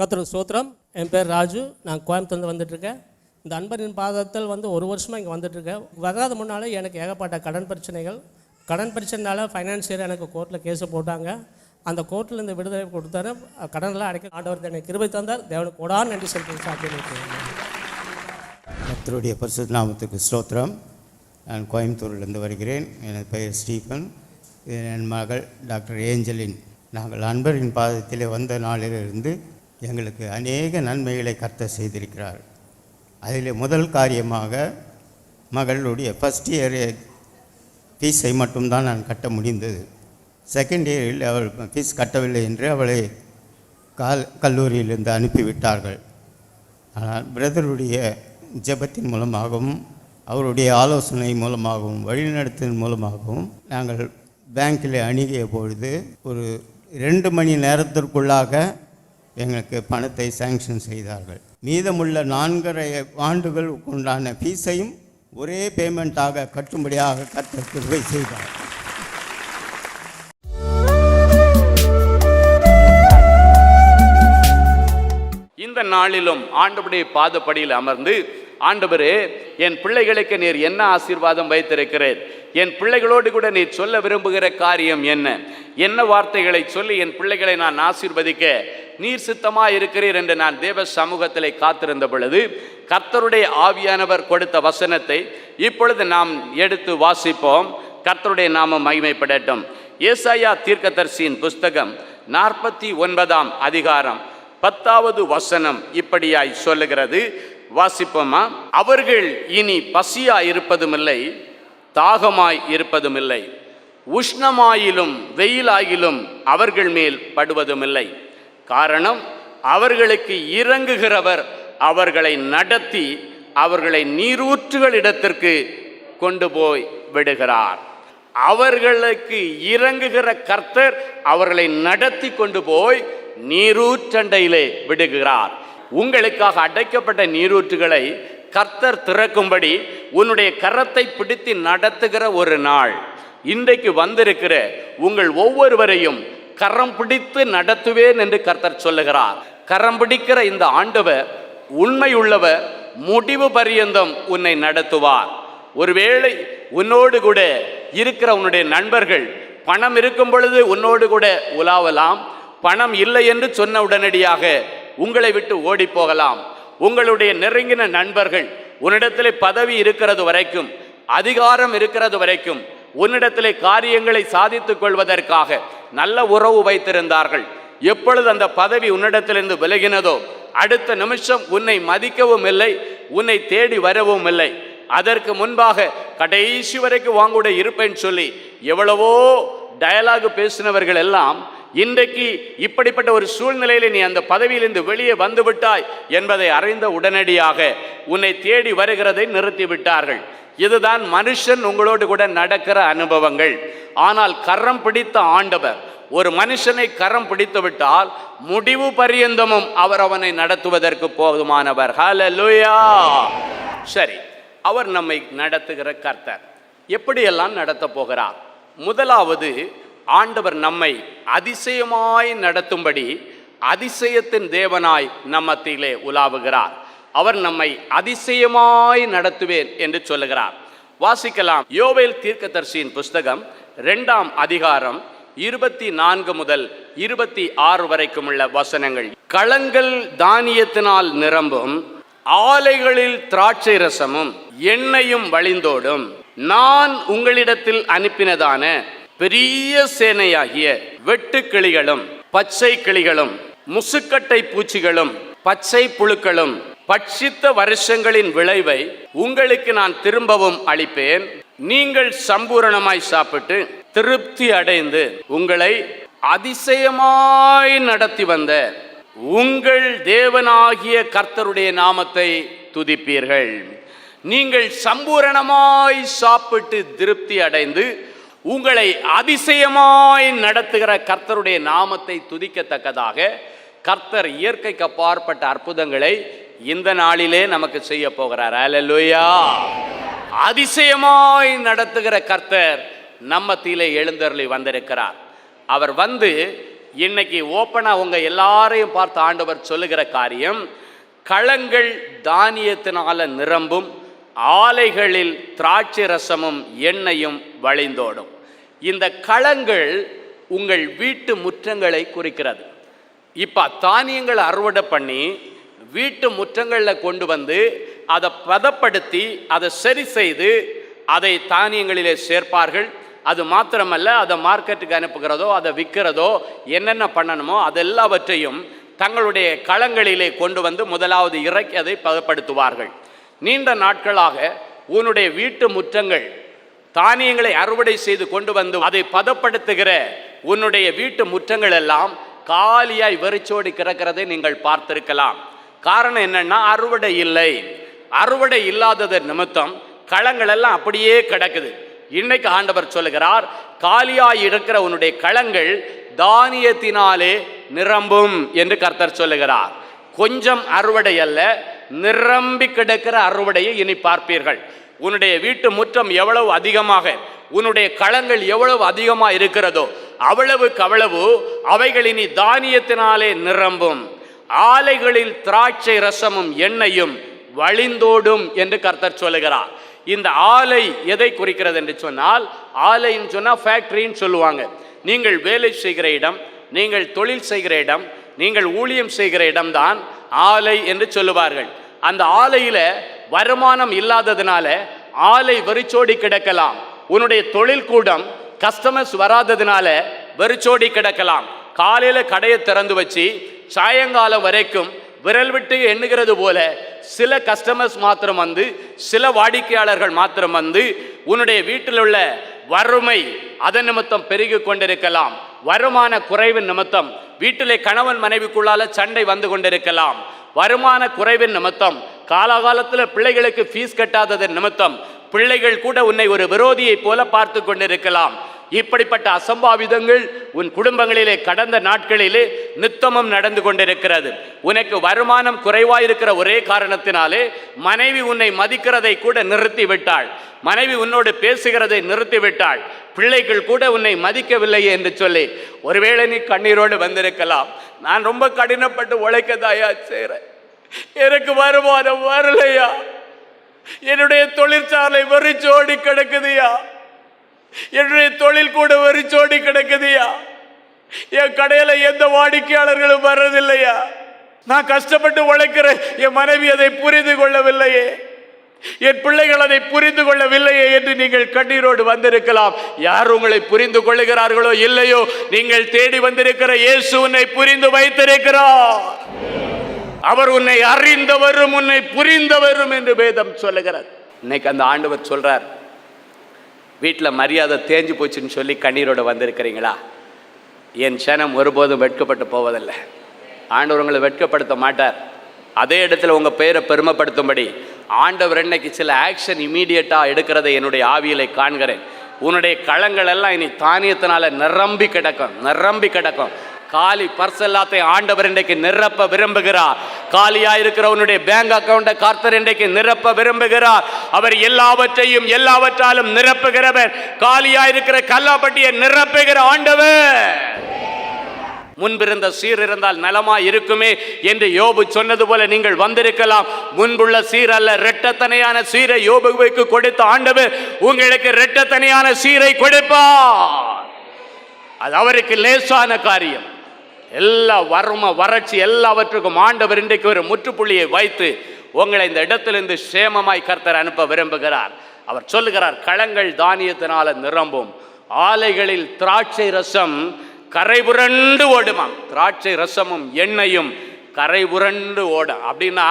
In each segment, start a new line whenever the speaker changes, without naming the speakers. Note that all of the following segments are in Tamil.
கத்திர சோத்திரம் என் பேர் ராஜு நான் கோயம்புத்தூர்ந்து வந்துட்டுருக்கேன் இந்த அன்பரின் பாதத்தில் வந்து ஒரு வருஷமாக இங்கே வந்துட்டுருக்கேன் வராத முன்னால் எனக்கு ஏகப்பட்ட கடன் பிரச்சனைகள் கடன் பிரச்சனைனால ஃபைனான்சியர் எனக்கு கோர்ட்டில் கேஸு போட்டாங்க அந்த கோர்ட்டில் இந்த விடுதலை கொடுத்தாரு கடனெல்லாம் அடைக்க ஆண்டவர் தன்னை கிருபை தந்தார் தேவன் கூடா நன்றி சொல்கிறேன்
சாத்தியத்தினுடைய பரிசு நாமத்துக்கு ஸ்தோத்திரம் நான் கோயம்புத்தூர்லேருந்து வருகிறேன் எனது பெயர் ஸ்டீஃபன் என் மகள் டாக்டர் ஏஞ்சலின் நாங்கள் அன்பரின் பாதத்திலே வந்த நாளிலிருந்து எங்களுக்கு அநேக நன்மைகளை கர்த்த செய்திருக்கிறார் அதில் முதல் காரியமாக மகளுடைய ஃபஸ்ட் இயர் ஃபீஸை மட்டும்தான் நான் கட்ட முடிந்தது செகண்ட் இயரில் அவள் ஃபீஸ் கட்டவில்லை என்று அவளை கால் கல்லூரியிலிருந்து அனுப்பிவிட்டார்கள் ஆனால் பிரதருடைய ஜெபத்தின் மூலமாகவும் அவருடைய ஆலோசனை மூலமாகவும் வழிநடத்தின் மூலமாகவும் நாங்கள் பேங்க்கில் அணுகிய பொழுது ஒரு ரெண்டு மணி நேரத்திற்குள்ளாக எங்களுக்கு பணத்தை சேங்ஷன் செய்தார்கள் மீதமுள்ள நான்கரை ஆண்டுகள் உண்டான ஃபீஸையும் ஒரே பேமெண்ட்டாக கட்டும்படியாக கத்தர் செய்தார்
இந்த நாளிலும் ஆண்டவருடைய பாதப்படியில் அமர்ந்து ஆண்டவரே என் பிள்ளைகளுக்கு நீர் என்ன ஆசீர்வாதம் வைத்திருக்கிறேன் என் பிள்ளைகளோடு கூட நீ சொல்ல விரும்புகிற காரியம் என்ன என்ன வார்த்தைகளை சொல்லி என் பிள்ளைகளை நான் ஆசீர்வதிக்க நீர் சித்தமாக இருக்கிறீர் என்று நான் தேவ சமூகத்தில் காத்திருந்த பொழுது கர்த்தருடைய ஆவியானவர் கொடுத்த வசனத்தை இப்பொழுது நாம் எடுத்து வாசிப்போம் கர்த்தருடைய நாமம் மகிமைப்படட்டும் ஏசாயா தீர்க்கதர்சியின் புஸ்தகம் நாற்பத்தி ஒன்பதாம் அதிகாரம் பத்தாவது வசனம் இப்படியாய் சொல்லுகிறது வாசிப்போமா அவர்கள் இனி பசியாய் இருப்பதுமில்லை தாகமாய் இருப்பதுமில்லை உஷ்ணமாயிலும் வெயிலாயிலும் அவர்கள் மேல் படுவதுமில்லை காரணம் அவர்களுக்கு இறங்குகிறவர் அவர்களை நடத்தி அவர்களை நீரூற்றுகள் இடத்திற்கு கொண்டு போய் விடுகிறார் அவர்களுக்கு இறங்குகிற கர்த்தர் அவர்களை நடத்தி கொண்டு போய் நீரூற்றண்டையிலே விடுகிறார் உங்களுக்காக அடைக்கப்பட்ட நீரூற்றுகளை கர்த்தர் திறக்கும்படி உன்னுடைய கரத்தை பிடித்து நடத்துகிற ஒரு நாள் இன்றைக்கு வந்திருக்கிற உங்கள் ஒவ்வொருவரையும் கரம் பிடித்து நடத்துவேன் என்று கர்த்தர் சொல்லுகிறார் கரம் பிடிக்கிற இந்த ஆண்டவர் உண்மையுள்ளவர் முடிவு பரியந்தம் உன்னை நடத்துவார் ஒருவேளை உன்னோடு கூட இருக்கிற உன்னுடைய நண்பர்கள் பணம் இருக்கும் பொழுது உன்னோடு கூட உலாவலாம் பணம் இல்லை என்று சொன்ன உடனடியாக உங்களை விட்டு ஓடி போகலாம் உங்களுடைய நெருங்கின நண்பர்கள் உன்னிடத்தில் பதவி இருக்கிறது வரைக்கும் அதிகாரம் இருக்கிறது வரைக்கும் உன்னிடத்திலே காரியங்களை சாதித்துக் கொள்வதற்காக நல்ல உறவு வைத்திருந்தார்கள் எப்பொழுது அந்த பதவி உன்னிடத்திலிருந்து விலகினதோ அடுத்த நிமிஷம் உன்னை மதிக்கவும் இல்லை உன்னை தேடி வரவும் இல்லை அதற்கு முன்பாக கடைசி வரைக்கும் வாங்கூட இருப்பேன்னு சொல்லி எவ்வளவோ டயலாக் பேசினவர்கள் எல்லாம் இன்றைக்கு இப்படிப்பட்ட ஒரு சூழ்நிலையில் நீ அந்த பதவியிலிருந்து வெளியே வந்து விட்டாய் என்பதை அறிந்த உடனடியாக உன்னை தேடி வருகிறதை நிறுத்திவிட்டார்கள் இதுதான் மனுஷன் உங்களோடு கூட நடக்கிற அனுபவங்கள் ஆனால் கரம் பிடித்த ஆண்டவர் ஒரு மனுஷனை கரம் பிடித்துவிட்டால் முடிவு பரியந்தமும் அவர் அவனை நடத்துவதற்கு போதுமானவர் ஹலலுயா சரி அவர் நம்மை நடத்துகிற கர்த்தர் எப்படியெல்லாம் நடத்த போகிறார் முதலாவது ஆண்டவர் நம்மை அதிசயமாய் நடத்தும்படி அதிசயத்தின் தேவனாய் நம்மத்திலே உலாவுகிறார் அவர் நம்மை அதிசயமாய் நடத்துவேன் என்று சொல்லுகிறார் வாசிக்கலாம் யோவேல் தீர்க்கதர்சியின் புஸ்தகம் ரெண்டாம் அதிகாரம் இருபத்தி நான்கு முதல் இருபத்தி ஆறு வரைக்கும் உள்ள வசனங்கள் களங்கள் தானியத்தினால் நிரம்பும் ஆலைகளில் திராட்சை ரசமும் எண்ணெயும் வழிந்தோடும் நான் உங்களிடத்தில் அனுப்பினதான பெரிய சேனையாகிய வெட்டு கிளிகளும் பச்சை கிளிகளும் முசுக்கட்டை பூச்சிகளும் பச்சை புழுக்களும் பட்சித்த வருஷங்களின் விளைவை உங்களுக்கு நான் திரும்பவும் அளிப்பேன் நீங்கள் சம்பூரணமாய் சாப்பிட்டு திருப்தி அடைந்து உங்களை அதிசயமாய் நடத்தி வந்த உங்கள் தேவனாகிய கர்த்தருடைய நாமத்தை துதிப்பீர்கள் நீங்கள் சம்பூரணமாய் சாப்பிட்டு திருப்தி அடைந்து உங்களை அதிசயமாய் நடத்துகிற கர்த்தருடைய நாமத்தை துதிக்கத்தக்கதாக கர்த்தர் இயற்கைக்கு அப்பாற்பட்ட அற்புதங்களை இந்த நாளிலே நமக்கு செய்ய போகிறார் அலலுயா அதிசயமாய் நடத்துகிற கர்த்தர் நம்ம தீலை எழுந்தருளி வந்திருக்கிறார் அவர் வந்து இன்னைக்கு ஓப்பனாக உங்கள் எல்லாரையும் பார்த்து ஆண்டவர் சொல்லுகிற காரியம் களங்கள் தானியத்தினால நிரம்பும் ஆலைகளில் திராட்சை ரசமும் எண்ணெயும் வழிந்தோடும் இந்த களங்கள் உங்கள் வீட்டு முற்றங்களை குறிக்கிறது இப்போ தானியங்கள் அறுவடை பண்ணி வீட்டு முற்றங்களில் கொண்டு வந்து அதை பதப்படுத்தி அதை சரி செய்து அதை தானியங்களிலே சேர்ப்பார்கள் அது மாத்திரமல்ல அதை மார்க்கெட்டுக்கு அனுப்புகிறதோ அதை விற்கிறதோ என்னென்ன பண்ணணுமோ அதெல்லாவற்றையும் தங்களுடைய களங்களிலே கொண்டு வந்து முதலாவது இறக்கி அதை பதப்படுத்துவார்கள் நீண்ட நாட்களாக உன்னுடைய வீட்டு முற்றங்கள் தானியங்களை அறுவடை செய்து கொண்டு வந்து அதை பதப்படுத்துகிற உன்னுடைய வீட்டு முற்றங்கள் எல்லாம் காலியாய் வெறிச்சோடி கிடக்கிறதை நீங்கள் பார்த்திருக்கலாம் காரணம் என்னன்னா அறுவடை இல்லை அறுவடை இல்லாதது நிமித்தம் களங்கள் எல்லாம் அப்படியே கிடக்குது இன்னைக்கு ஆண்டவர் சொல்லுகிறார் காலியாய் இருக்கிற உன்னுடைய களங்கள் தானியத்தினாலே நிரம்பும் என்று கர்த்தர் சொல்லுகிறார் கொஞ்சம் அறுவடை அல்ல நிரம்பி கிடக்கிற அறுவடையை இனி பார்ப்பீர்கள் உன்னுடைய வீட்டு முற்றம் எவ்வளவு அதிகமாக உன்னுடைய களங்கள் எவ்வளவு அதிகமாக இருக்கிறதோ அவ்வளவுக்கு அவ்வளவு அவைகள் இனி தானியத்தினாலே நிரம்பும் ஆலைகளில் திராட்சை ரசமும் எண்ணெயும் வழிந்தோடும் என்று கர்த்தர் சொல்லுகிறார் இந்த ஆலை எதை குறிக்கிறது என்று சொன்னால் ஆலைன்னு சொன்னால் ஃபேக்ட்ரின்னு சொல்லுவாங்க நீங்கள் வேலை செய்கிற இடம் நீங்கள் தொழில் செய்கிற இடம் நீங்கள் ஊழியம் செய்கிற இடம்தான் ஆலை என்று சொல்லுவார்கள் அந்த ஆலையில் வருமானம் இல்லாததுனால ஆலை வெறிச்சோடி கிடக்கலாம் உன்னுடைய தொழில் கூடம் கஸ்டமர்ஸ் வராததுனால வெறிச்சோடி கிடக்கலாம் காலையில் கடையை திறந்து வச்சு சாயங்காலம் வரைக்கும் விரல் விட்டு எண்ணுகிறது போல சில கஸ்டமர்ஸ் மாத்திரம் வந்து சில வாடிக்கையாளர்கள் மாத்திரம் வந்து உன்னுடைய வீட்டில் உள்ள வறுமை அதன் நிமித்தம் பெருகி கொண்டிருக்கலாம் வருமான குறைவின் நிமித்தம் வீட்டிலே கணவன் மனைவிக்குள்ளால சண்டை வந்து கொண்டிருக்கலாம் வருமான குறைவின் நிமித்தம் காலாகாலத்தில் பிள்ளைகளுக்கு ஃபீஸ் கட்டாதது நிமித்தம் பிள்ளைகள் கூட உன்னை ஒரு விரோதியைப் போல பார்த்து கொண்டிருக்கலாம் இப்படிப்பட்ட அசம்பாவிதங்கள் உன் குடும்பங்களிலே கடந்த நாட்களிலே நித்தமும் நடந்து கொண்டிருக்கிறது உனக்கு வருமானம் குறைவாயிருக்கிற ஒரே காரணத்தினாலே மனைவி உன்னை மதிக்கிறதை கூட நிறுத்தி விட்டாள் மனைவி உன்னோடு பேசுகிறதை நிறுத்திவிட்டாள் பிள்ளைகள் கூட உன்னை மதிக்கவில்லையே என்று சொல்லி ஒருவேளை நீ கண்ணீரோடு வந்திருக்கலாம் நான் ரொம்ப கடினப்பட்டு உழைக்க தாயா செய்கிறேன் எனக்கு வருமானம் வரலையா என்னுடைய தொழிற்சாலை வெறிச்சோடி கிடக்குதுயா என்னுடைய தொழில் கூட வெறிச்சோடி கிடக்குதுயா என் கடையில் எந்த வாடிக்கையாளர்களும் வர்றதில்லையா நான் கஷ்டப்பட்டு உழைக்கிறேன் என் மனைவி அதை புரிந்து கொள்ளவில்லையே என் பிள்ளைகள் அதை புரிந்து கொள்ளவில்லையே என்று நீங்கள் கண்ணீரோடு வந்திருக்கலாம் யார் உங்களை புரிந்து கொள்ளுகிறார்களோ இல்லையோ நீங்கள் தேடி வந்திருக்கிற இயேசு உன்னை புரிந்து வைத்திருக்கிறார் அவர் உன்னை அறிந்தவரும் உன்னை புரிந்தவரும் என்று வேதம் சொல்லுகிறார் இன்னைக்கு அந்த ஆண்டவர் சொல்றார் வீட்டில் மரியாதை தேஞ்சு போச்சுன்னு சொல்லி கண்ணீரோட வந்திருக்கிறீங்களா என் சனம் ஒருபோதும் வெட்கப்பட்டு போவதில்லை ஆண்டவர் உங்களை வெட்கப்படுத்த மாட்டார் அதே இடத்துல உங்கள் பெயரை பெருமைப்படுத்தும்படி ஆண்டவர் இன்னைக்கு சில ஆக்ஷன் இமீடியட்டாக எடுக்கிறதை என்னுடைய ஆவியிலை காண்கிறேன் உன்னுடைய களங்கள் எல்லாம் இனி தானியத்தினால நிரம்பி கிடக்கும் நிரம்பி கிடக்கும் காலி பர்ஸ் எல்லாத்தையும் ஆண்டவர் இன்றைக்கு நிரப்ப விரும்புகிறார் காலியா இருக்கிறவனுடைய பேங்க் அக்கௌண்ட கார்த்தர் இன்றைக்கு நிரப்ப விரும்புகிறார் அவர் எல்லாவற்றையும் எல்லாவற்றாலும் நிரப்புகிறவர் காலியா இருக்கிற கல்லாப்பட்டியை நிரப்புகிற ஆண்டவர் முன்பிருந்த சீர் இருந்தால் நலமா இருக்குமே என்று யோபு சொன்னது போல நீங்கள் வந்திருக்கலாம் முன்புள்ள சீர் அல்ல ரெட்டத்தனையான சீரை யோபுவுக்கு கொடுத்த ஆண்டவர் உங்களுக்கு ரெட்டத்தனையான சீரை கொடுப்பா அது அவருக்கு லேசான காரியம் எல்லா வறும வறட்சி எல்லாவற்றுக்கும் ஆண்டவர் இன்றைக்கு ஒரு முற்றுப்புள்ளியை வைத்து உங்களை இந்த இடத்திலிருந்து சேமமாய் கர்த்தர் அனுப்ப விரும்புகிறார் அவர் சொல்லுகிறார் களங்கள் தானியத்தினால நிரம்பும் ஆலைகளில் திராட்சை ரசம் கரை புரண்டு ஓடுமாம் திராட்சை ரசமும் எண்ணெயும் கரை புரண்டு ஓடும் அப்படின்னா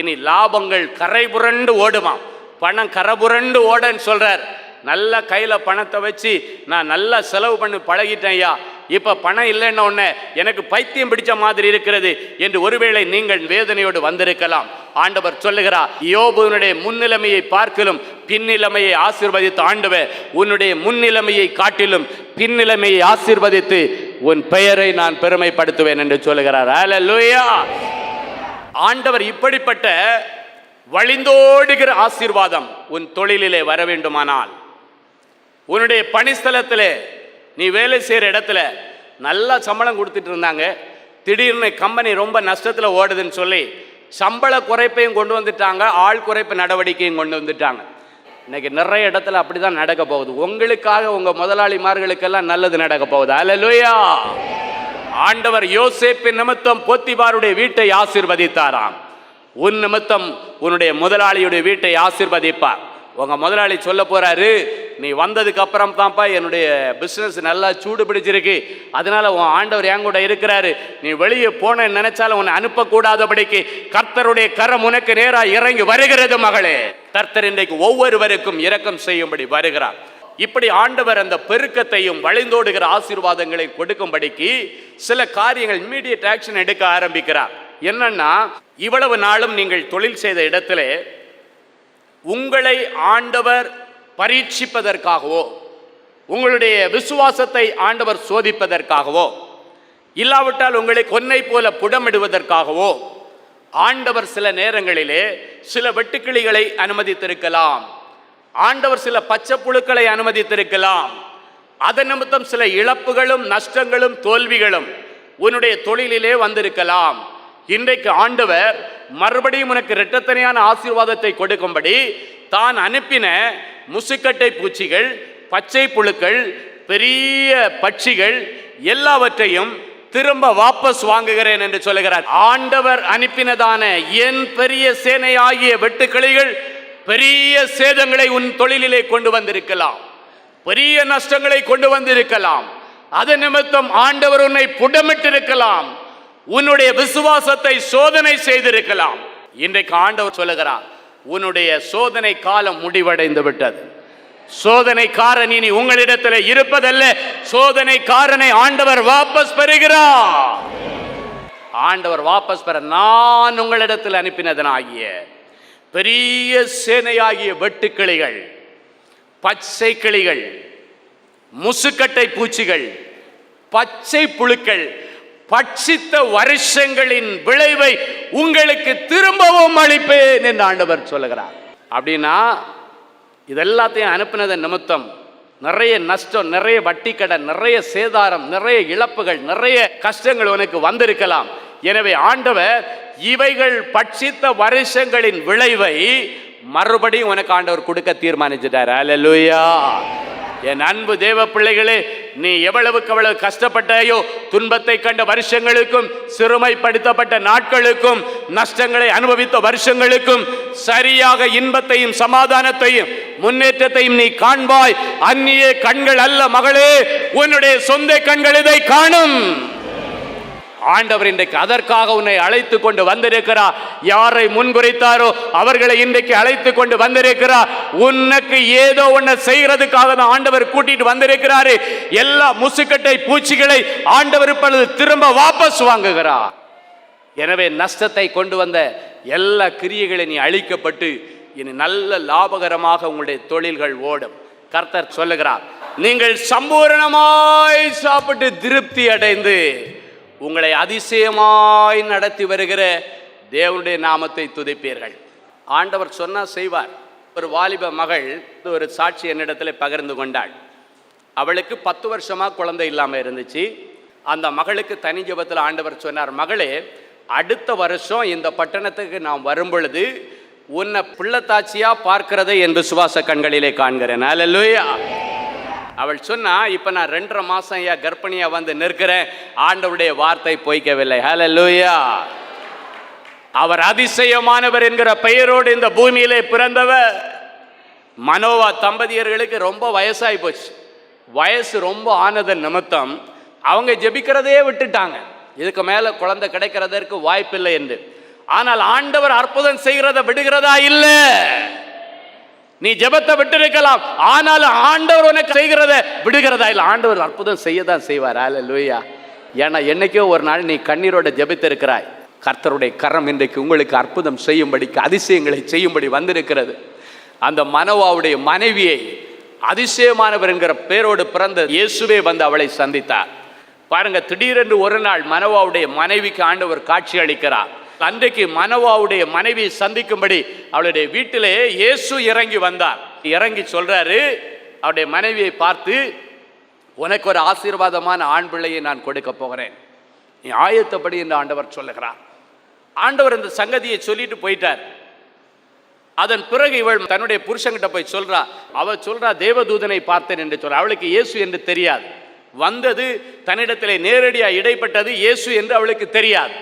இனி லாபங்கள் கரை புரண்டு ஓடுமாம் பணம் கரை புரண்டு ஓடன்னு சொல்றார் நல்லா கையில் பணத்தை வச்சு நான் நல்லா செலவு பண்ணி பழகிட்டேன் ஐயா இப்போ பணம் இல்லைன்னு ஒன்று எனக்கு பைத்தியம் பிடிச்ச மாதிரி இருக்கிறது என்று ஒருவேளை நீங்கள் வேதனையோடு வந்திருக்கலாம் ஆண்டவர் சொல்லுகிறார் யோபுனுடைய முன்னிலைமையை பார்க்கலும் பின்னிலைமையை ஆசிர்வதித்து ஆண்டுவ உன்னுடைய முன்னிலைமையை காட்டிலும் பின்னிலைமையை ஆசிர்வதித்து உன் பெயரை நான் பெருமைப்படுத்துவேன் என்று சொல்லுகிறார் அல ஆண்டவர் இப்படிப்பட்ட வழிந்தோடுகிற ஆசீர்வாதம் உன் தொழிலிலே வர வேண்டுமானால் உன்னுடைய பணிஸ்தலத்தில் நீ வேலை செய்கிற இடத்துல நல்லா சம்பளம் கொடுத்துட்டு இருந்தாங்க திடீர்னு கம்பெனி ரொம்ப நஷ்டத்தில் ஓடுதுன்னு சொல்லி சம்பள குறைப்பையும் கொண்டு வந்துட்டாங்க ஆள் குறைப்பு நடவடிக்கையும் கொண்டு வந்துட்டாங்க இன்னைக்கு நிறைய இடத்துல அப்படி தான் நடக்க போகுது உங்களுக்காக உங்கள் முதலாளிமார்களுக்கெல்லாம் நல்லது நடக்க போகுது அலலுயா ஆண்டவர் யோசேப்பின் நிமித்தம் போத்திபாருடைய வீட்டை ஆசிர்வதித்தாராம் உன் நிமித்தம் உன்னுடைய முதலாளியுடைய வீட்டை ஆசிர்வதிப்பார் உங்கள் முதலாளி சொல்ல போகிறாரு நீ வந்ததுக்கு அப்புறம் தான்ப்பா என்னுடைய பிஸ்னஸ் நல்லா சூடு பிடிச்சிருக்கு அதனால உன் ஆண்டவர் என் கூட இருக்கிறாரு நீ வெளியே போன நினைச்சாலும் உன்னை அனுப்பக்கூடாதபடிக்கு கர்த்தருடைய கரம் உனக்கு நேராக இறங்கி வருகிறது மகளே கர்த்தர் இன்றைக்கு ஒவ்வொருவருக்கும் இரக்கம் செய்யும்படி வருகிறார் இப்படி ஆண்டவர் அந்த பெருக்கத்தையும் வழிந்தோடுகிற ஆசீர்வாதங்களை கொடுக்கும்படிக்கு சில காரியங்கள் இம்மீடியட் ஆக்ஷன் எடுக்க ஆரம்பிக்கிறார் என்னன்னா இவ்வளவு நாளும் நீங்கள் தொழில் செய்த இடத்துல உங்களை ஆண்டவர் பரீட்சிப்பதற்காகவோ உங்களுடைய விசுவாசத்தை ஆண்டவர் சோதிப்பதற்காகவோ இல்லாவிட்டால் உங்களை கொன்னை போல புடமிடுவதற்காகவோ ஆண்டவர் சில நேரங்களிலே சில வெட்டுக்கிளிகளை அனுமதித்திருக்கலாம் ஆண்டவர் சில பச்சை புழுக்களை அனுமதித்திருக்கலாம் அதன் நிமித்தம் சில இழப்புகளும் நஷ்டங்களும் தோல்விகளும் உன்னுடைய தொழிலிலே வந்திருக்கலாம் இன்றைக்கு ஆண்டவர் மறுபடியும் உனக்கு இரட்டத்தனையான ஆசீர்வாதத்தை கொடுக்கும்படி தான் அனுப்பின முசுக்கட்டை பூச்சிகள் பச்சை புழுக்கள் பெரிய பட்சிகள் எல்லாவற்றையும் திரும்ப வாபஸ் வாங்குகிறேன் என்று சொல்லுகிறார் ஆண்டவர் அனுப்பினதான என் பெரிய சேனை ஆகிய வெட்டுக்கிளைகள் பெரிய சேதங்களை உன் தொழிலிலே கொண்டு வந்திருக்கலாம் பெரிய நஷ்டங்களை கொண்டு வந்திருக்கலாம் அது நிமித்தம் ஆண்டவர் உன்னை புடமிட்டிருக்கலாம் உன்னுடைய விசுவாசத்தை சோதனை செய்திருக்கலாம் இன்றைக்கு ஆண்டவர் சொல்லுகிறார் உன்னுடைய சோதனை காலம் முடிவடைந்து விட்டது சோதனைக்காரன் இனி உங்களிடத்தில் இருப்பதல்ல சோதனைக்காரனை ஆண்டவர் வாபஸ் பெறுகிறார் ஆண்டவர் வாபஸ் பெற நான் உங்களிடத்தில் அனுப்பினதனாகிய பெரிய சேனையாகிய வெட்டுக்கிளிகள் பச்சை கிளிகள் முசுக்கட்டை பூச்சிகள் பச்சை புழுக்கள் பட்சித்த வருஷங்களின் விளைவை உங்களுக்கு திரும்பவும் அளிப்பேன் என்று ஆண்டவர் சொல்லுகிறார் அப்படின்னா இதெல்லாத்தையும் அனுப்பினதன் நிமித்தம் நிறைய நஷ்டம் நிறைய வட்டி கடன் நிறைய சேதாரம் நிறைய இழப்புகள் நிறைய கஷ்டங்கள் உனக்கு வந்திருக்கலாம் எனவே ஆண்டவர் இவைகள் பட்சித்த வருஷங்களின் விளைவை மறுபடியும் உனக்கு ஆண்டவர் கொடுக்க தீர்மானிச்சிட்டார் அலலுயா என் அன்பு தேவ பிள்ளைகளே நீ எவ்வளவுக்கு எவ்வளவு கஷ்டப்பட்டாயோ துன்பத்தை கண்ட வருஷங்களுக்கும் சிறுமைப்படுத்தப்பட்ட நாட்களுக்கும் நஷ்டங்களை அனுபவித்த வருஷங்களுக்கும் சரியாக இன்பத்தையும் சமாதானத்தையும் முன்னேற்றத்தையும் நீ காண்பாய் அந்நிய கண்கள் அல்ல மகளே உன்னுடைய சொந்த கண்கள் இதை காணும் ஆண்டவர் இன்றைக்கு அதற்காக உன்னை அழைத்து கொண்டு வந்திருக்கிறார் யாரை முன்குறைத்தாரோ அவர்களை இன்றைக்கு அழைத்து கொண்டு வந்திருக்கிறார் உனக்கு ஏதோ ஒன்ன செய்கிறதுக்காக தான் ஆண்டவர் கூட்டிட்டு வந்திருக்கிறாரு எல்லா முசுக்கட்டை பூச்சிகளை ஆண்டவர் இப்பொழுது திரும்ப வாபஸ் வாங்குகிறார் எனவே நஷ்டத்தை கொண்டு வந்த எல்லா கிரியைகளை நீ அழிக்கப்பட்டு இனி நல்ல லாபகரமாக உங்களுடைய தொழில்கள் ஓடும் கர்த்தர் சொல்லுகிறார் நீங்கள் சம்பூரணமாய் சாப்பிட்டு திருப்தி அடைந்து உங்களை அதிசயமாய் நடத்தி வருகிற தேவனுடைய நாமத்தை துதிப்பீர்கள் ஆண்டவர் சொன்னால் செய்வார் ஒரு வாலிப மகள் ஒரு சாட்சி என்னிடத்தில் பகிர்ந்து கொண்டாள் அவளுக்கு பத்து வருஷமாக குழந்தை இல்லாமல் இருந்துச்சு அந்த மகளுக்கு தனி ஜபத்தில் ஆண்டவர் சொன்னார் மகளே அடுத்த வருஷம் இந்த பட்டணத்துக்கு நான் வரும்பொழுது உன்னை புள்ளத்தாச்சியாக பார்க்கிறதை என் விசுவாச கண்களிலே காண்கிறேன் அலலுயா அவள் சொன்னா இப்போ நான் ரெண்டரை மாதம் ஐயா கர்ப்பிணியாக வந்து நிற்கிறேன் ஆண்டவுடைய வார்த்தை பொய்க்கவில்லை ஹலோ லூயா அவர் அதிசயமானவர் என்கிற பெயரோடு இந்த பூமியிலே பிறந்தவர் மனோவா தம்பதியர்களுக்கு ரொம்ப வயசாகி போச்சு வயசு ரொம்ப ஆனதன் நிமித்தம் அவங்க ஜெபிக்கிறதையே விட்டுட்டாங்க இதுக்கு மேலே குழந்தை கிடைக்கிறதற்கு வாய்ப்பில்லை என்று ஆனால் ஆண்டவர் அற்புதம் செய்கிறத விடுகிறதா இல்லை நீ ஜெபத்தை விட்டிருக்கலாம் ஆனாலும் ஆண்டவர் உனக்கு செய்கிறத விடுகிறதா இல்லை ஆண்டவர் அற்புதம் செய்ய தான் செய்வார் ஆல லூயா ஏன்னா என்னைக்கோ ஒரு நாள் நீ கண்ணீரோட இருக்கிறாய் கர்த்தருடைய கரம் இன்றைக்கு உங்களுக்கு அற்புதம் செய்யும்படிக்கு அதிசயங்களை செய்யும்படி வந்திருக்கிறது அந்த மனவாவுடைய மனைவியை அதிசயமானவர் என்கிற பேரோடு பிறந்த இயேசுவே வந்து அவளை சந்தித்தார் பாருங்க திடீரென்று ஒரு நாள் மனவாவுடைய மனைவிக்கு ஆண்டவர் காட்சி அளிக்கிறார் அன்றைக்கு மனவாவுடைய மனைவி சந்திக்கும்படி அவளுடைய வீட்டிலே இயேசு இறங்கி வந்தார் இறங்கி சொல்றாரு அவருடைய மனைவியை பார்த்து உனக்கு ஒரு ஆசீர்வாதமான ஆண் பிள்ளையை நான் கொடுக்க போகிறேன் நீ ஆயத்தப்படி என்று ஆண்டவர் சொல்லுகிறார் ஆண்டவர் இந்த சங்கதியை சொல்லிட்டு போயிட்டார் அதன் பிறகு இவள் தன்னுடைய புருஷங்கிட்ட போய் சொல்றா அவ சொல்றா தேவதூதனை பார்த்தேன் என்று சொல்ற அவளுக்கு இயேசு என்று தெரியாது வந்தது தன்னிடத்திலே நேரடியாக இடைப்பட்டது இயேசு என்று அவளுக்கு தெரியாது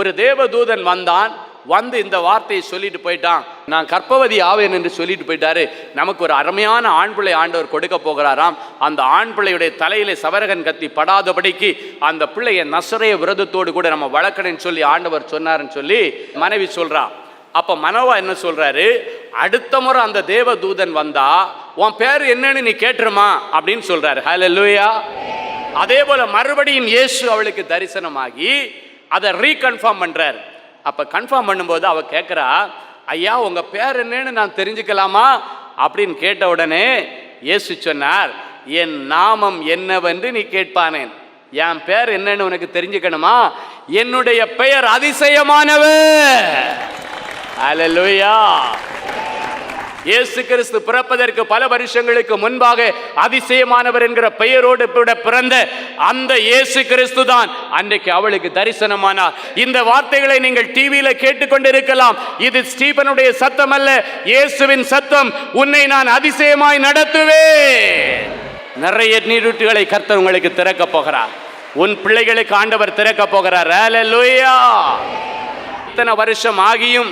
ஒரு தேவதூதன் வந்தான் வந்து இந்த வார்த்தையை சொல்லிட்டு போயிட்டான் நான் கற்பவதி ஆவேன் என்று சொல்லிட்டு போயிட்டாரு நமக்கு ஒரு அருமையான ஆண் பிள்ளை ஆண்டவர் கொடுக்க போகிறாராம் அந்த ஆண் பிள்ளையுடைய தலையிலே சவரகன் கத்தி படாதபடிக்கு அந்த பிள்ளைய நசுரைய விரதத்தோடு கூட நம்ம வளர்க்கணும்னு சொல்லி ஆண்டவர் சொன்னார்ன்னு சொல்லி மனைவி சொல்றா அப்போ மனோவா என்ன சொல்கிறாரு அடுத்த முறை அந்த தேவதூதன் வந்தா உன் பேர் என்னன்னு நீ கேட்டுருமா அப்படின்னு சொல்கிறாரு ஹலோ லூயா அதே போல் மறுபடியும் இயேசு அவளுக்கு தரிசனமாகி அதை ரீகன்ஃபார்ம் பண்ணுறார் அப்போ கன்ஃபார்ம் பண்ணும்போது அவள் கேட்குறா ஐயா உங்கள் பேர் என்னன்னு நான் தெரிஞ்சுக்கலாமா அப்படின்னு கேட்ட உடனே இயேசு சொன்னார் என் நாமம் என்னவென்று நீ கேட்பானேன் என் பேர் என்னன்னு உனக்கு தெரிஞ்சுக்கணுமா என்னுடைய பெயர் அதிசயமானவர் அலலுயா இயேசு கிறிஸ்து பிறப்பதற்கு பல வருஷங்களுக்கு முன்பாக அதிசயமானவர் என்கிற பெயரோடு பிறந்த அந்த இயேசு கிறிஸ்து தான் அன்றைக்கு அவளுக்கு தரிசனமானார் இந்த வார்த்தைகளை நீங்கள் டிவியில் கேட்டுக்கொண்டிருக்கலாம் இது ஸ்டீபனுடைய சத்தம் அல்ல இயேசுவின் சத்தம் உன்னை நான் அதிசயமாய் நடத்துவேன் நிறைய நீரூட்டுகளை கர்த்தர் உங்களுக்கு திறக்க போகிறார் உன் பிள்ளைகளுக்கு ஆண்டவர் திறக்க போகிறார் இத்தனை வருஷம் ஆகியும்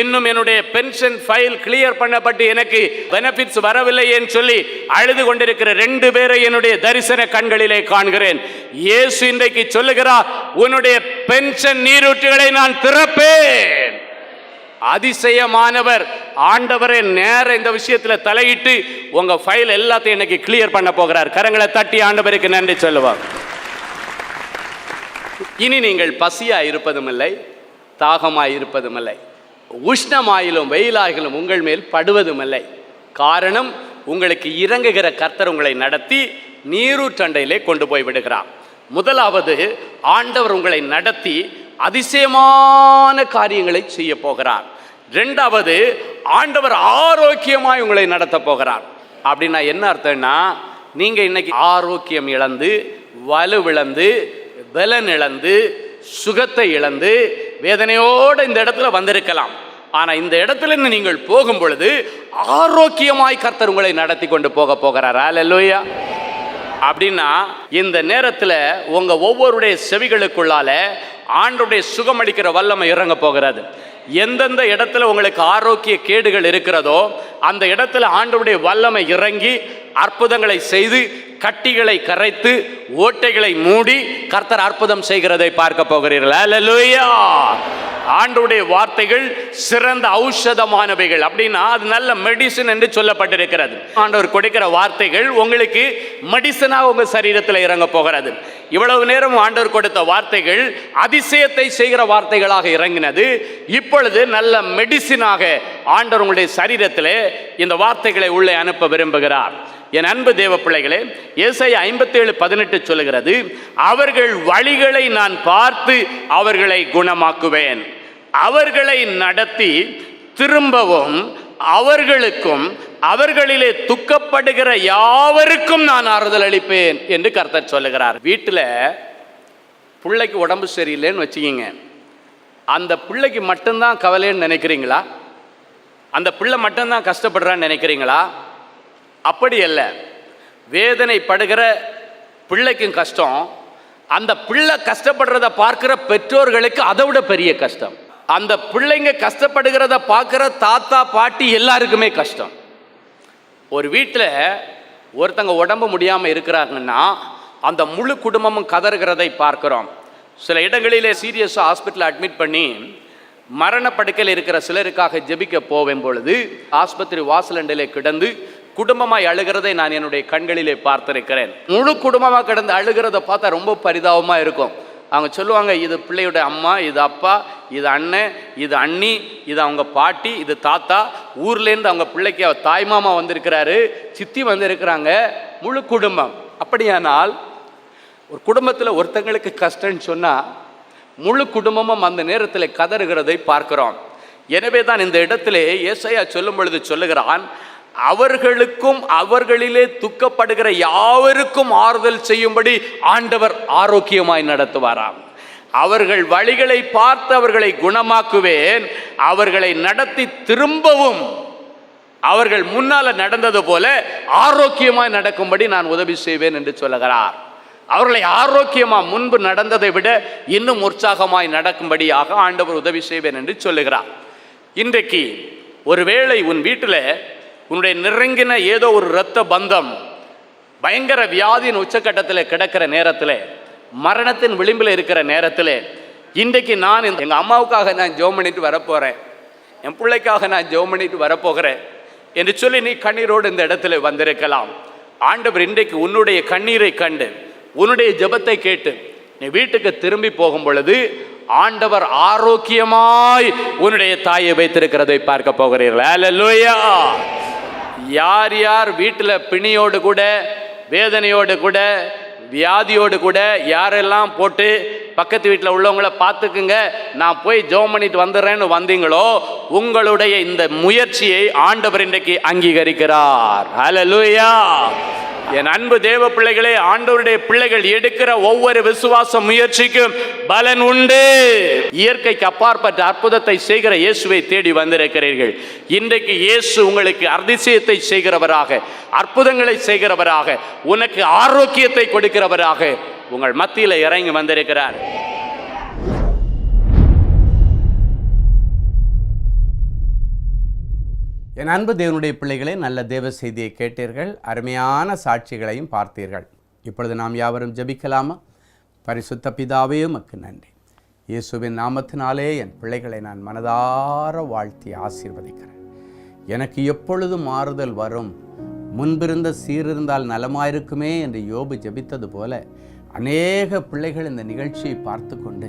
இன்னும் என்னுடைய பென்ஷன் ஃபைல் கிளியர் பண்ணப்பட்டு எனக்கு பெனிஃபிட்ஸ் வரவில்லை என்று சொல்லி அழுது கொண்டிருக்கிற ரெண்டு பேரை என்னுடைய தரிசன கண்களிலே காண்கிறேன் இயேசு இன்றைக்கு சொல்லுகிறார் உன்னுடைய பென்ஷன் நீரூற்றுகளை நான் திறப்பேன் அதிசயமானவர் ஆண்டவரே நேர இந்த விஷயத்தில் தலையிட்டு உங்கள் ஃபைல் எல்லாத்தையும் இன்னைக்கு கிளியர் பண்ண போகிறார் கரங்களை தட்டி ஆண்டவருக்கு நன்றி சொல்லுவார் இனி நீங்கள் பசியாக இருப்பதும் இல்லை தாகமாக இருப்பதும் இல்லை உஷ்ணமாயிலும் வெயிலாகிலும் உங்கள் மேல் படுவதுமில்லை காரணம் உங்களுக்கு இறங்குகிற கர்த்தர் உங்களை நடத்தி நீரூற்றண்டையிலே கொண்டு போய் விடுகிறார் முதலாவது ஆண்டவர் உங்களை நடத்தி அதிசயமான காரியங்களை செய்ய போகிறார் ரெண்டாவது ஆண்டவர் ஆரோக்கியமாய் உங்களை நடத்த போகிறார் அப்படின்னா என்ன அர்த்தம்னா நீங்கள் இன்னைக்கு ஆரோக்கியம் இழந்து வலுவிழந்து பலன் இழந்து சுகத்தை இழந்து வேதனையோடு இந்த இடத்துல வந்திருக்கலாம் ஆனால் இந்த இடத்துல நீங்கள் போகும் பொழுது ஆரோக்கியமாய் கர்த்தர் உங்களை நடத்தி கொண்டு போக போகிறாரா லல்லோயா அப்படின்னா இந்த நேரத்தில் உங்கள் ஒவ்வொருடைய செவிகளுக்குள்ளால ஆண்டுடைய அளிக்கிற வல்லமை இறங்க போகிறது எந்தெந்த இடத்துல உங்களுக்கு ஆரோக்கிய கேடுகள் இருக்கிறதோ அந்த இடத்துல ஆண்டவுடைய வல்லமை இறங்கி அற்புதங்களை செய்து கட்டிகளை கரைத்து ஓட்டைகளை மூடி கர்த்தர் அற்புதம் செய்கிறதை பார்க்க போகிறீர்கள் ஆண்டுடைய வார்த்தைகள் சிறந்த ஔஷதமானவைகள் அப்படின்னா அது நல்ல மெடிசன் என்று சொல்லப்பட்டிருக்கிறது ஆண்டவர் கொடுக்கிற வார்த்தைகள் உங்களுக்கு மெடிசனாக உங்கள் சரீரத்தில் இறங்க போகிறது இவ்வளவு நேரம் ஆண்டவர் கொடுத்த வார்த்தைகள் அதிசயத்தை செய்கிற வார்த்தைகளாக இறங்கினது இப்பொழுது நல்ல மெடிசினாக ஆண்டவர் உங்களுடைய சரீரத்தில் இந்த வார்த்தைகளை உள்ளே அனுப்ப விரும்புகிறார் என் அன்பு தேவ பிள்ளைகளே இசை ஐம்பத்தேழு பதினெட்டு சொல்லுகிறது அவர்கள் வழிகளை நான் பார்த்து அவர்களை குணமாக்குவேன் அவர்களை நடத்தி திரும்பவும் அவர்களுக்கும் அவர்களிலே துக்கப்படுகிற யாவருக்கும் நான் ஆறுதல் அளிப்பேன் என்று கர்த்தர் சொல்லுகிறார் வீட்டில் பிள்ளைக்கு உடம்பு சரியில்லைன்னு வச்சுக்கிங்க அந்த பிள்ளைக்கு மட்டும்தான் கவலைன்னு நினைக்கிறீங்களா அந்த பிள்ளை மட்டும்தான் கஷ்டப்படுறான்னு நினைக்கிறீங்களா அப்படி அல்ல வேதனைப்படுகிற பிள்ளைக்கும் கஷ்டம் அந்த பிள்ளை கஷ்டப்படுறத பார்க்குற பெற்றோர்களுக்கு அதை விட பெரிய கஷ்டம் அந்த பிள்ளைங்க கஷ்டப்படுகிறத பார்க்குற தாத்தா பாட்டி எல்லாருக்குமே கஷ்டம் ஒரு வீட்டில் ஒருத்தங்க உடம்பு முடியாமல் இருக்கிறாங்கன்னா அந்த முழு குடும்பமும் கதறுகிறதை பார்க்குறோம் சில இடங்களிலே சீரியஸாக ஹாஸ்பிட்டலில் அட்மிட் பண்ணி மரணப்படுக்கையில் இருக்கிற சிலருக்காக ஜெபிக்க போவேன் பொழுது ஆஸ்பத்திரி வாசலண்டிலே கிடந்து குடும்பமாய் அழுகிறதை நான் என்னுடைய கண்களிலே பார்த்திருக்கிறேன் முழு குடும்பமாக கிடந்து அழுகிறத பார்த்தா ரொம்ப பரிதாபமாக இருக்கும் அவங்க சொல்லுவாங்க இது பிள்ளையோட அம்மா இது அப்பா இது அண்ணன் இது அண்ணி இது அவங்க பாட்டி இது தாத்தா ஊர்லேருந்து அவங்க பிள்ளைக்கு தாய்மாமா வந்திருக்கிறாரு சித்தி வந்திருக்கிறாங்க முழு குடும்பம் அப்படியானால் ஒரு குடும்பத்தில் ஒருத்தங்களுக்கு கஷ்டம்னு சொன்னால் முழு குடும்பமும் அந்த நேரத்தில் கதறுகிறதை பார்க்கிறோம் எனவே தான் இந்த இடத்திலே ஏசையா சொல்லும் பொழுது சொல்லுகிறான் அவர்களுக்கும் அவர்களிலே துக்கப்படுகிற யாவருக்கும் ஆறுதல் செய்யும்படி ஆண்டவர் ஆரோக்கியமாய் நடத்துவாராம் அவர்கள் வழிகளை பார்த்து அவர்களை குணமாக்குவேன் அவர்களை நடத்தி திரும்பவும் அவர்கள் முன்னால் நடந்தது போல ஆரோக்கியமாய் நடக்கும்படி நான் உதவி செய்வேன் என்று சொல்லுகிறார் அவர்களை ஆரோக்கியமாக முன்பு நடந்ததை விட இன்னும் உற்சாகமாய் நடக்கும்படியாக ஆண்டவர் உதவி செய்வேன் என்று சொல்லுகிறார் இன்றைக்கு ஒருவேளை உன் வீட்டில் உன்னுடைய நெருங்கின ஏதோ ஒரு இரத்த பந்தம் பயங்கர வியாதியின் உச்சக்கட்டத்தில் கிடக்கிற நேரத்தில் மரணத்தின் விளிம்பில் இருக்கிற நேரத்தில் இன்றைக்கு நான் எங்கள் அம்மாவுக்காக நான் ஜோம் பண்ணிட்டு வரப்போகிறேன் என் பிள்ளைக்காக நான் ஜோம் பண்ணிட்டு வரப்போகிறேன் என்று சொல்லி நீ கண்ணீரோடு இந்த இடத்துல வந்திருக்கலாம் ஆண்டவர் இன்றைக்கு உன்னுடைய கண்ணீரை கண்டு உன்னுடைய ஜபத்தை கேட்டு நீ வீட்டுக்கு திரும்பி போகும் பொழுது ஆண்டவர் ஆரோக்கியமாய் உன்னுடைய தாயை வைத்திருக்கிறதை பார்க்க போகிறீர்கள் யார் யார் வீட்டில் பிணியோடு கூட வேதனையோடு கூட வியாதியோடு கூட யாரெல்லாம் போட்டு பக்கத்து வீட்டில் உள்ளவங்கள பார்த்துக்குங்க நான் போய் ஜோம் பண்ணிட்டு வந்துடுறேன்னு வந்தீங்களோ உங்களுடைய இந்த முயற்சியை ஆண்டவர் இன்றைக்கு அங்கீகரிக்கிறார் அலலுயா என் அன்பு தேவ பிள்ளைகளே ஆண்டவருடைய பிள்ளைகள் எடுக்கிற ஒவ்வொரு விசுவாச முயற்சிக்கும் பலன் உண்டு இயற்கைக்கு அப்பாற்பட்ட அற்புதத்தை செய்கிற இயேசுவை தேடி வந்திருக்கிறீர்கள் இன்றைக்கு இயேசு உங்களுக்கு அதிசயத்தை செய்கிறவராக அற்புதங்களை செய்கிறவராக உனக்கு ஆரோக்கியத்தை கொடுக்கிறவராக உங்கள் மத்தியில் இறங்கி வந்திருக்கிறார்
என் அன்பு தேவனுடைய பிள்ளைகளே நல்ல தேவ செய்தியை கேட்டீர்கள் அருமையான சாட்சிகளையும் பார்த்தீர்கள் இப்பொழுது நாம் யாவரும் ஜபிக்கலாமா பரிசுத்த பிதாவே மக்கு நன்றி இயேசுவின் நாமத்தினாலே என் பிள்ளைகளை நான் மனதார வாழ்த்தி ஆசீர்வதிக்கிறேன் எனக்கு எப்பொழுது மாறுதல் வரும் முன்பிருந்த சீரிருந்தால் நலமாயிருக்குமே என்று யோபு ஜபித்தது போல அநேக பிள்ளைகள் இந்த நிகழ்ச்சியை பார்த்து கொண்டு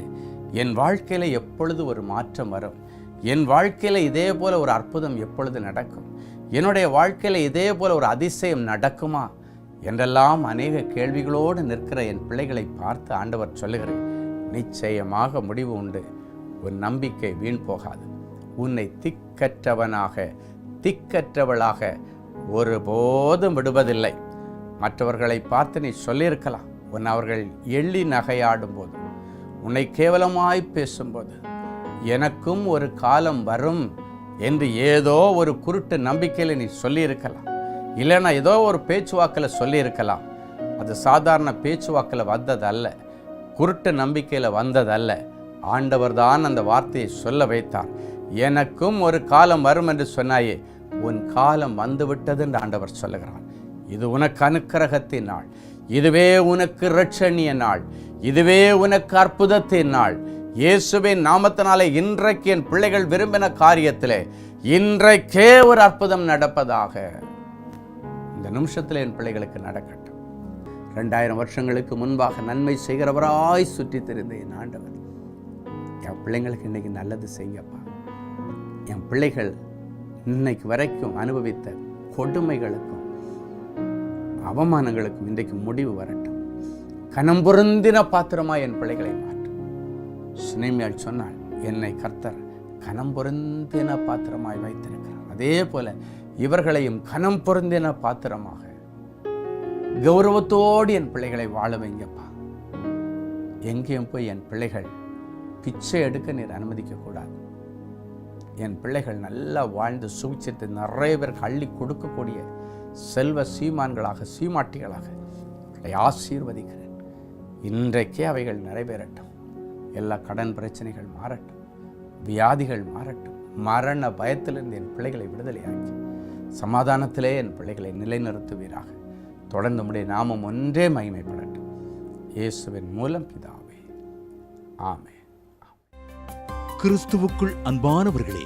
என் வாழ்க்கையில் எப்பொழுது ஒரு மாற்றம் வரும் என் வாழ்க்கையில் இதே போல் ஒரு அற்புதம் எப்பொழுது நடக்கும் என்னுடைய வாழ்க்கையில் இதே போல் ஒரு அதிசயம் நடக்குமா என்றெல்லாம் அநேக கேள்விகளோடு நிற்கிற என் பிள்ளைகளை பார்த்து ஆண்டவர் சொல்லுகிறேன் நிச்சயமாக முடிவு உண்டு உன் நம்பிக்கை வீண் போகாது உன்னை திக்கற்றவனாக திக்கற்றவளாக ஒருபோதும் விடுவதில்லை மற்றவர்களை பார்த்து நீ சொல்லியிருக்கலாம் உன் அவர்கள் எள்ளி நகையாடும் போது உன்னை கேவலமாய் பேசும்போது எனக்கும் ஒரு காலம் வரும் என்று ஏதோ ஒரு குருட்டு நம்பிக்கையில் நீ சொல்லியிருக்கலாம் இல்லைன்னா ஏதோ ஒரு பேச்சுவாக்கில் சொல்லியிருக்கலாம் அது சாதாரண பேச்சுவாக்கில் வந்ததல்ல குருட்டு நம்பிக்கையில் வந்ததல்ல ஆண்டவர் தான் அந்த வார்த்தையை சொல்ல வைத்தார் எனக்கும் ஒரு காலம் வரும் என்று சொன்னாயே உன் காலம் வந்துவிட்டது என்று ஆண்டவர் சொல்லுகிறான் இது உனக்கு அனுக்கிரகத்தின் நாள் இதுவே உனக்கு ரட்சணிய நாள் இதுவே உனக்கு அற்புதத்தின் நாள் இயேசுவின் நாமத்தினாலே இன்றைக்கு என் பிள்ளைகள் விரும்பின காரியத்தில் இன்றைக்கே ஒரு அற்புதம் நடப்பதாக இந்த நிமிஷத்தில் என் பிள்ளைகளுக்கு நடக்கட்டும் ரெண்டாயிரம் வருஷங்களுக்கு முன்பாக நன்மை செய்கிறவராய் சுற்றி தெரிந்த என் ஆண்டவர் என் பிள்ளைங்களுக்கு இன்னைக்கு நல்லது செய்யப்பா என் பிள்ளைகள் இன்னைக்கு வரைக்கும் அனுபவித்த கொடுமைகளுக்கும் அவமானங்களுக்கும் இன்றைக்கு முடிவு வரட்டும் கனம் பொருந்தின பாத்திரமா என் பிள்ளைகளை மாற்றும் சினைமையால் சொன்னால் என்னை கர்த்தர் கனம் பொருந்தின பாத்திரமாய் வைத்திருக்கிறார் அதே போல இவர்களையும் கணம் பொருந்தின பாத்திரமாக கௌரவத்தோடு என் பிள்ளைகளை வாழ வைங்கப்பா எங்கேயும் போய் என் பிள்ளைகள் பிச்சை எடுக்க நீர் அனுமதிக்கக்கூடாது என் பிள்ளைகள் நல்லா வாழ்ந்து சுவிச்சத்தை நிறைய பேருக்கு அள்ளி கொடுக்கக்கூடிய செல்வ சீமான்களாக சீமாட்டிகளாக உங்களை ஆசீர்வதிக்கிறேன் இன்றைக்கே அவைகள் நிறைவேறட்டும் எல்லா கடன் பிரச்சனைகள் மாறட்டும் வியாதிகள் மாறட்டும் மரண பயத்திலிருந்து என் பிள்ளைகளை விடுதலையாக்கி சமாதானத்திலே என் பிள்ளைகளை நிலைநிறுத்துவீராக தொடர்ந்து முடிய நாமும் ஒன்றே மகிமைப்படட்டும் இயேசுவின் மூலம் பிதாவே ஆமே
கிறிஸ்துவுக்குள் அன்பானவர்களே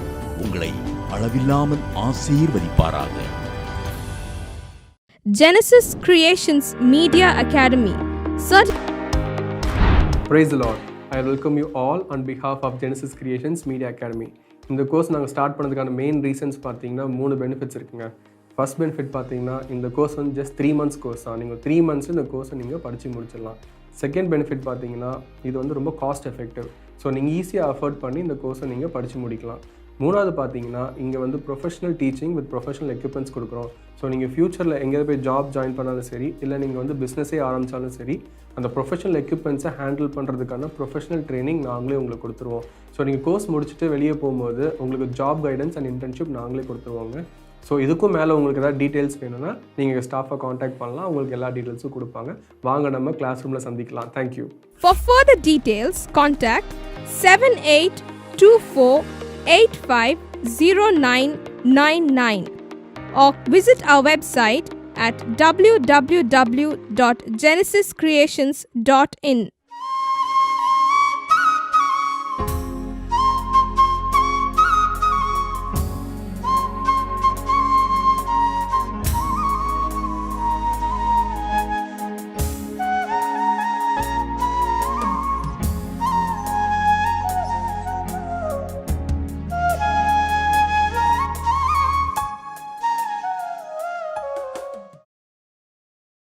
உங்களை அளவில்லாமல் ஆசீர்வதிப்பாராக
Genesis Creations Media Academy sir
praise Lord I welcome you all on behalf of Genesis Creations Media Academy இந்த கோர்ஸ் நாங்கள் ஸ்டார்ட் பண்ணதுக்கான மெயின் ரீசன்ஸ் பார்த்தீங்கன்னா மூணு பெனிஃபிட்ஸ் இருக்குங்க ஃபஸ்ட் பெனிஃபிட் பார்த்தீங்கன்னா இந்த கோர்ஸ் வந்து ஜஸ்ட் த்ரீ மந்த்ஸ் கோர்ஸ் தான் நீங்கள் த்ரீ மந்த்ஸில் இந்த கோர்ஸை நீங்கள் படித்து முடிச்சிடலாம் செகண்ட் பெனிஃபிட் பார்த்தீங்கன்னா இது வந்து ரொம்ப காஸ்ட் எஃபெக்டிவ் ஸோ நீங்கள் ஈஸியாக அஃபோர்ட் பண்ணி இந்த கோர்ஸை நீங்கள் படித்து முடிக்கலாம் மூணாவது பார்த்தீங்கன்னா இங்கே வந்து professional teaching with professional equipments கொடுக்குறோம் ஸோ நீங்கள் ஃப்யூச்சரில் எங்கேயாவது போய் ஜாப் ஜாயின் பண்ணாலும் சரி இல்லை நீங்கள் வந்து பிஸ்னஸே ஆரம்பித்தாலும் சரி அந்த ப்ரொஃபஷனல் எக்யூப்மெண்ட்ஸை ஹேண்டில் பண்ணுறதுக்கான ப்ரொஃபஷனல் ட்ரைனிங் நாங்களே உங்களுக்கு கொடுத்துருவோம் ஸோ நீங்கள் கோர்ஸ் முடிச்சுட்டு வெளியே போகும்போது உங்களுக்கு ஜாப் கைடன்ஸ் அண்ட் இன்டர்ன்ஷிப் நாங்களே கொடுத்துருவாங்க ஸோ இதுக்கும் மேலே உங்களுக்கு ஏதாவது டீட்டெயில்ஸ் வேணும்னா நீங்கள் ஸ்டாஃபை காண்டாக்ட் பண்ணலாம் உங்களுக்கு எல்லா டீட்டெயில்ஸும் கொடுப்பாங்க வாங்க நம்ம கிளாஸ் ரூமில் சந்திக்கலாம் thank you
for further details contact seven eight two four 850999 or visit our website at www.genesiscreations.in.